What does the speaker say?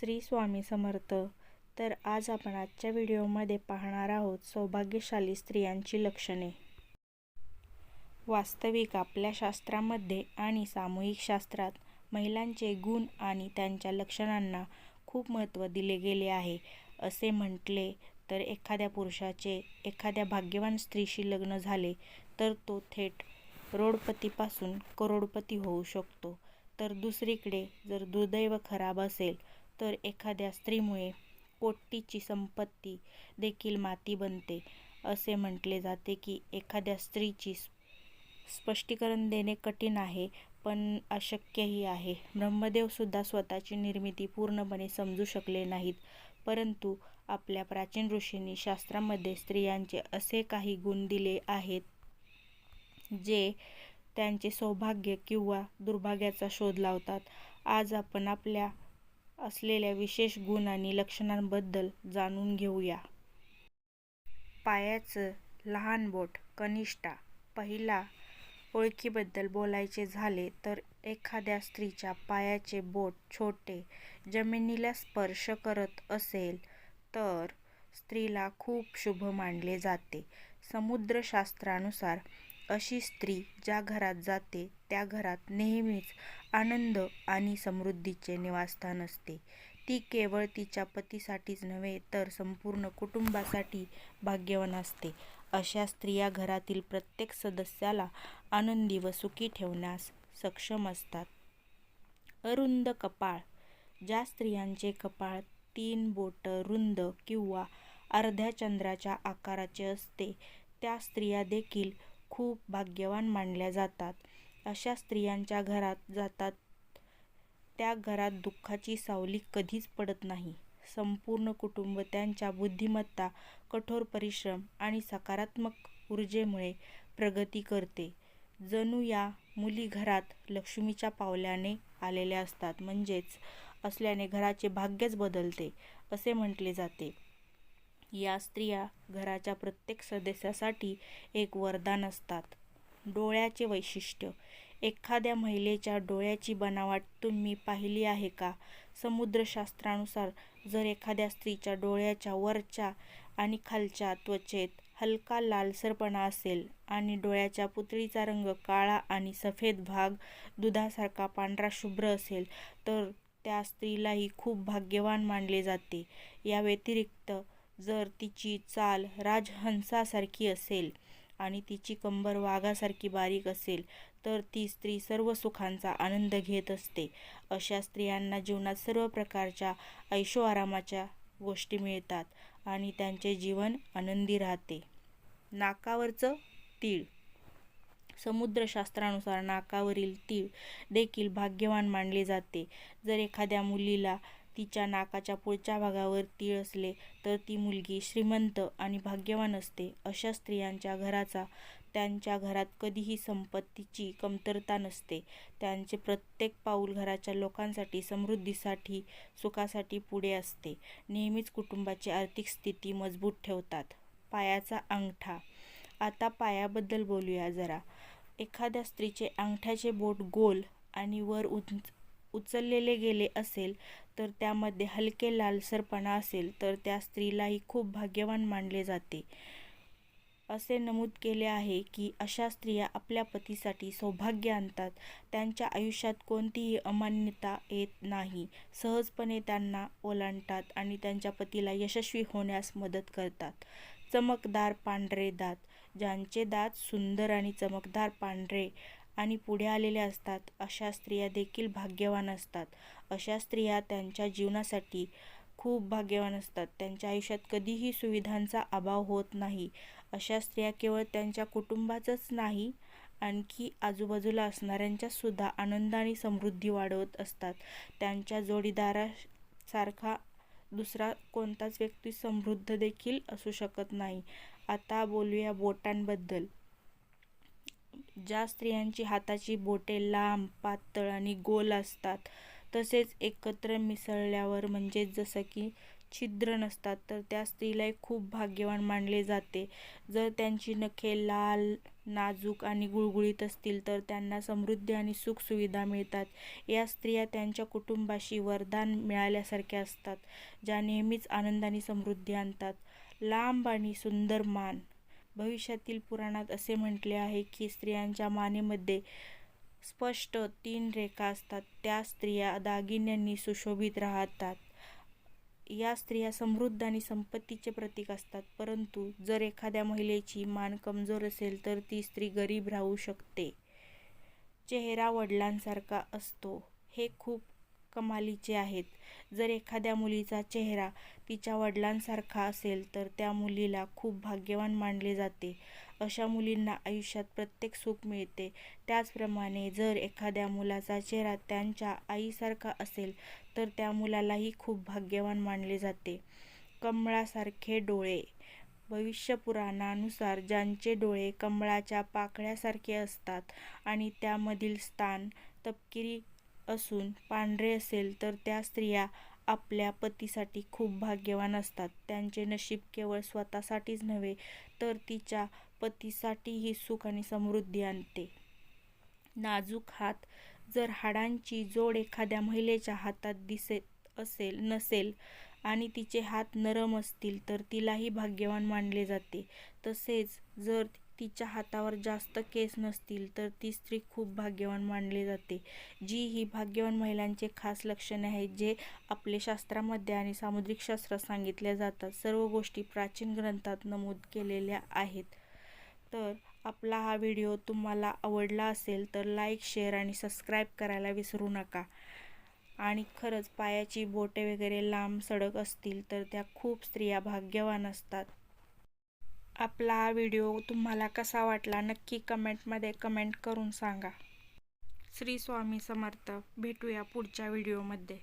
श्री स्वामी समर्थ. तर आज आपण आजच्या व्हिडिओमध्ये पाहणार आहोत सौभाग्यशाली स्त्रियांची लक्षणे. वास्तविक आपल्या शास्त्रामध्ये आणि सामूहिक शास्त्रात महिलांचे गुण आणि त्यांच्या लक्षणांना खूप महत्त्व दिले गेले आहे. असे म्हटले तर एखाद्या पुरुषाचे एखाद्या भाग्यवान स्त्रीशी लग्न झाले तर तो थेट रोडपतीपासून करोडपती होऊ शकतो. तर दुसरीकडे जर दुर्दैव खराब असेल तर एखाद्या स्त्रीमुळे कोटीची संपत्ती देखील माती बनते असे म्हटले जाते की एखाद्या स्त्रीची स्पष्टीकरण देणे कठीण आहे पण अशक्यही आहे. ब्रह्मदेवसुद्धा स्वतःची निर्मिती पूर्णपणे समजू शकले नाहीत परंतु आपल्या प्राचीन ऋषींनी शास्त्रामध्ये स्त्रियांचे असे काही गुण दिले आहेत जे त्यांचे सौभाग्य किंवा दुर्भाग्याचा शोध लावतात. आज आपण आपल्या असलेल्या विशेष गुण आणि लक्षणांबद्दल जाणून घेऊया. पायाचं लहान बोट कनिष्ठा पहिला ओळखीबद्दल बोलायचे झाले तर एखाद्या स्त्रीच्या पायाचे बोट छोटे जमिनीला स्पर्श करत असेल तर स्त्रीला खूप शुभ मानले जाते. समुद्रशास्त्रानुसार अशी स्त्री ज्या घरात जाते त्या घरात नेहमीच आनंद आणि समृद्धीचे निवासस्थान असते. ती केवळ तिच्या पतीसाठीच नव्हे तर संपूर्ण कुटुंबासाठी भाग्यवान असते. अशा स्त्रिया घरातील प्रत्येक सदस्याला आनंदी व सुखी ठेवण्यास सक्षम असतात. अरुंद कपाळ. ज्या स्त्रियांचे कपाळ तीन बोटं रुंद किंवा अर्ध्या चंद्राच्या आकाराचे असते त्या स्त्रिया देखील खूप भाग्यवान मानल्या जातात. अशा स्त्रियांच्या घरात जातात. त्या घरात दुःखाची सावली कधीच पडत नाही. संपूर्ण कुटुंब त्यांच्या बुद्धिमत्ता कठोर परिश्रम आणि सकारात्मक ऊर्जेमुळे प्रगती करते. जणू या मुली घरात लक्ष्मीच्या पावलाने आलेल्या असतात म्हणजेच असल्याने घराचे भाग्यच बदलते असे म्हटले जाते. या स्त्रिया घराच्या प्रत्येक सदस्यासाठी एक वरदान असतात. डोळ्याचे वैशिष्ट्य. एखाद्या महिलेच्या डोळ्याची बनावट तुम्ही पाहिली आहे का? समुद्रशास्त्रानुसार जर एखाद्या स्त्रीच्या डोळ्याच्या वरच्या आणि खालच्या त्वचेत हलका लालसरपणा असेल आणि डोळ्याच्या पुतळीचा रंग काळा आणि सफेद भाग दुधासारखा पांढरा शुभ्र असेल तर त्या स्त्रीलाही खूप भाग्यवान मानले जाते. या व्यतिरिक्त जर तिची चाल राजहंसासारखी असेल आणि तिची कंबर वाघासारखी बारीक असेल तर ती स्त्री सर्व सुखांचा आनंद घेत असते. अशा स्त्रियांना जीवनात सर्व प्रकारच्या ऐशोआरामाच्या गोष्टी मिळतात आणि त्यांचे जीवन आनंदी राहते. नाकावरचं तीळ. समुद्रशास्त्रानुसार नाकावरील तीळ देखील भाग्यवान मानले जाते. जर एखाद्या मुलीला तिच्या नाकाच्या पुढच्या भागावर तीळ असले तर ती मुलगी श्रीमंत आणि भाग्यवान असते. अशा स्त्रियांच्या घराचा त्यांच्या घरात कधीही संपत्तीची कमतरता नसते. त्यांचे प्रत्येक पाऊल घराच्या लोकांसाठी समृद्धीसाठी सुखासाठी पुढे असते. नेहमीच कुटुंबाची आर्थिक स्थिती मजबूत ठेवतात. पायाचा अंगठा. आता पायाबद्दल बोलूया जरा. एखाद्या स्त्रीचे अंगठ्याचे बोट गोल आणि वर उंच उचललेले गेले असेल तर त्यामध्ये हलके लालसरपणा असेल तर त्या स्त्रीलाही खूप भाग्यवान मानले जाते. असे नमूद केले आहे की अशा स्त्रिया आपल्या पतीसाठी सौभाग्य आणतात. त्यांच्या आयुष्यात कोणतीही अमान्यता येत नाही. सहजपणे त्यांना ओलांडतात आणि त्यांच्या पतीला यशस्वी होण्यास मदत करतात. चमकदार पांढरे दात ज्यांचे दात सुंदर आणि चमकदार पांढरे आणि पुढे आलेल्या असतात अशा स्त्रिया देखील भाग्यवान असतात. अशा स्त्रिया त्यांच्या जीवनासाठी खूप भाग्यवान असतात. त्यांच्या आयुष्यात कधीही सुविधांचा अभाव होत नाही. अशा स्त्रिया केवळ त्यांच्या कुटुंबाचंच नाही आणखी आजूबाजूला असणाऱ्यांच्यासुद्धा आनंद आणि समृद्धी वाढवत असतात. त्यांच्या जोडीदारासारखा दुसरा कोणताच व्यक्ती समृद्ध देखील असू शकत नाही. आता बोलूया बोटांबद्दल. ज्या स्त्रियांची हाताची बोटे लांब पातळ आणि गोल असतात तसेच एकत्र मिसळल्यावर म्हणजेच जसं की छिद्र नसतात तर त्या स्त्रीलाही खूप भाग्यवान मानले जाते. जर त्यांची नखे लाल नाजूक आणि गुळगुळीत असतील तर त्यांना समृद्धी आणि सुखसुविधा मिळतात. या स्त्रिया त्यांच्या कुटुंबाशी वरदान मिळाल्यासारख्या असतात ज्या नेहमीच आनंद आणि समृद्धी आणतात. लांब आणि सुंदर मान भविष्यातील पुराणात असे म्हटले आहे की स्त्रियांच्या मानेमध्ये स्पष्ट तीन रेखा असतात. त्या स्त्रिया दागिन्यांनी सुशोभित राहतात. या स्त्रिया समृद्ध आणि संपत्तीचे प्रतीक असतात. परंतु जर एखाद्या महिलेची मान कमजोर असेल तर ती स्त्री गरीब राहू शकते. चेहरा वडिलांसारखा असतो. हे खूप कमालीचे आहेत. जर एखाद्या मुलीचा चेहरा तिच्या वडिलांसारखा असेल तर त्या मुलीला खूप भाग्यवान मानले जाते. अशा मुलींना आयुष्यात प्रत्येक सुख मिळते. त्याचप्रमाणे जर एखाद्या मुलाचा चेहरा त्यांच्या आईसारखा असेल तर त्या मुलालाही खूप भाग्यवान मानले जाते. कमळासारखे डोळे. भविष्यपुराणानुसार ज्यांचे डोळे कमळाच्या पाकळ्यासारखे असतात आणि त्यामधील स्थान तपकिरी असून पांढरे असेल तर त्या स्त्रिया आपल्या पतीसाठी खूप भाग्यवान असतात. त्यांचे नशीब केवळ स्वतःसाठीच नव्हे तर तिच्या पतीसाठीही सुख आणि समृद्धी आणते. नाजूक हात जर हाडांची जोड एखाद्या महिलेच्या हातात दिसत असेल नसेल आणि तिचे हात नरम असतील तर तिलाही भाग्यवान मानले जाते. तसेच जर तिच्या हातावर जास्त केस नसतील तर ती स्त्री खूप भाग्यवान मानली जाते. जी ही भाग्यवान महिलांचे खास लक्षणे आहेत जे आपले शास्त्रामध्ये आणि सामुद्रिक शास्त्रात सांगितल्या जातात सर्व गोष्टी प्राचीन ग्रंथात नमूद केलेल्या आहेत. तर आपला हा व्हिडिओ तुम्हाला आवडला असेल तर लाईक शेअर आणि सबस्क्राईब करायला विसरू नका. आणि खरंच पायाची बोटे वगैरे लांब सडक असतील तर त्या खूप स्त्रिया भाग्यवान असतात. आपला व्हिडिओ तुम्हाला कसा वाटला नक्की कमेंटमध्ये कमेंट करून सांगा. श्री स्वामी समर्थ. भेटूया पुढच्या व्हिडिओमध्ये.